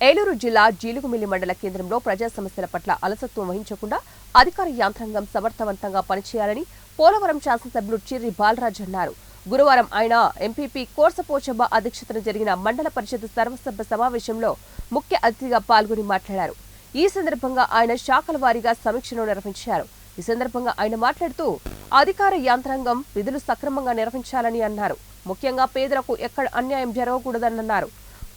ఏలూరు జిల్లా జీలుగుమిల్లి మండల కేంద్రంలో ప్రజా సమస్యల పట్ల అలసత్వం వహించకుండా అధికార యంత్రాంగం సమర్థవంతంగా పనిచేయాలని పోలవరం శాసనసభ్యులు చిర్రి బాలరాజ్ అన్నారు. గురువారం ఆయన ఎంపీపీ కోర్సపోచమ్మ అధ్యక్షతన జరిగిన మండల పరిషత్ సర్వసభ్య సమావేశంలో ముఖ్య అతిథిగా పాల్గొని మాట్లాడారు. ఈ సందర్భంగా ఆయన శాఖల వారీగా సమీక్షను నిర్వహించారు. ఈ సందర్భంగా ఆయన మాట్లాడుతూ అధికార యంత్రాంగం విధులు సక్రమంగా నిర్వహించాలని అన్నారు. ముఖ్యంగా పేదలకు ఎక్కడ అన్యాయం జరగకూడదన్నారు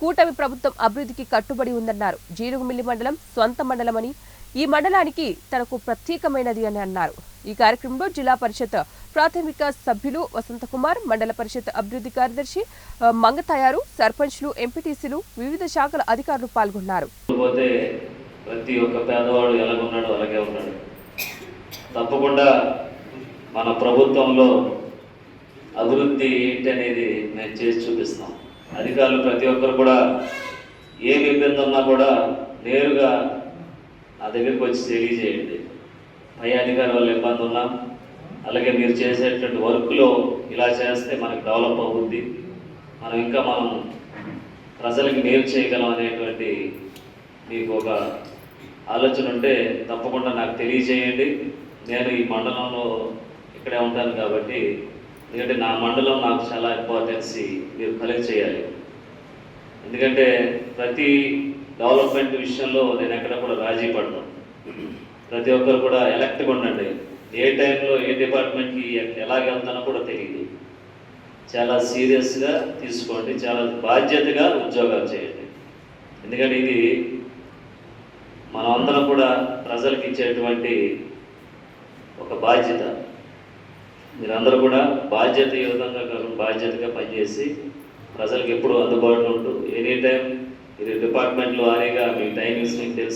కూటమి ప్రభుత్వం అభివృద్ధికి కట్టుబడి ఉందన్నారు. జీలుగుమిల్లి మండలం స్వంత మండలమని ఈ మండలానికి తనకు ప్రత్యేకమైనది అని అన్నారు. ఈ కార్యక్రమంలో జిల్లా పరిషత్ ప్రాథమిక సభ్యులు వసంతకుమార్ మండల పరిషత్ అభివృద్ధి కార్యదర్శి మంగతయారు సర్పంచ్లు ఎంపీటీసీలు వివిధ శాఖల అధికారులు పాల్గొన్నారు. ప్రతి ఒక్క పేదవాడు అలాగే ఉన్నాడు. తప్పకుండా మన ప్రభుత్వంలో అభివృద్ధి ఏంటి అనేది మేము చేసి చూపిస్తాం అధికారులు ప్రతి ఒక్కరు కూడా ఏ ఇబ్బంది ఉన్నా కూడా నేరుగా నా దగ్గరికి వచ్చి తెలియజేయండి. పై అధికారి వల్ల ఇబ్బంది ఉన్నా అలాగే మీరు చేసేటువంటి వర్క్లో ఇలా చేస్తే మనకు డెవలప్ అవుద్ది. మనం ఇంకా మనం ప్రజలకు మేలు చేయగలం అనేటువంటి మీకు ఒక ఆలోచన ఉంటే తప్పకుండా నాకు తెలియజేయండి. నేను ఈ మండలంలో ఇక్కడే ఉంటాను కాబట్టి ఎందుకంటే నా మండలం నాకు చాలా ఇంపార్టెన్సీ మీరు కలెక్ట్ చేయాలి. ఎందుకంటే ప్రతి డెవలప్మెంట్ విషయంలో నేను ఎక్కడ కూడా రాజీ పడను. ప్రతి ఒక్కరు కూడా ఎలక్ట్గా ఉండండి. ఏ టైంలో ఏ డిపార్ట్మెంట్కి ఎలాగ వెళ్తానో కూడా తెలియదు చాలా సీరియస్గా తీసుకోండి. చాలా బాధ్యతగా ఉద్యోగాలు చేయండి. ఎందుకంటే ఇది మనమందరం కూడా ప్రజలకు ఇచ్చేటువంటి ఒక బాధ్యత. మీరందరూ కూడా బాధ్యత ఈ విధంగా బాధ్యతగా పనిచేసి ప్రజలకు ఎప్పుడూ అందుబాటులో ఉంటూ ఎనీ టైం ఇది డిపార్ట్మెంట్లో వారీగా మీ టైమింగ్స్ మీకు తెలుసు.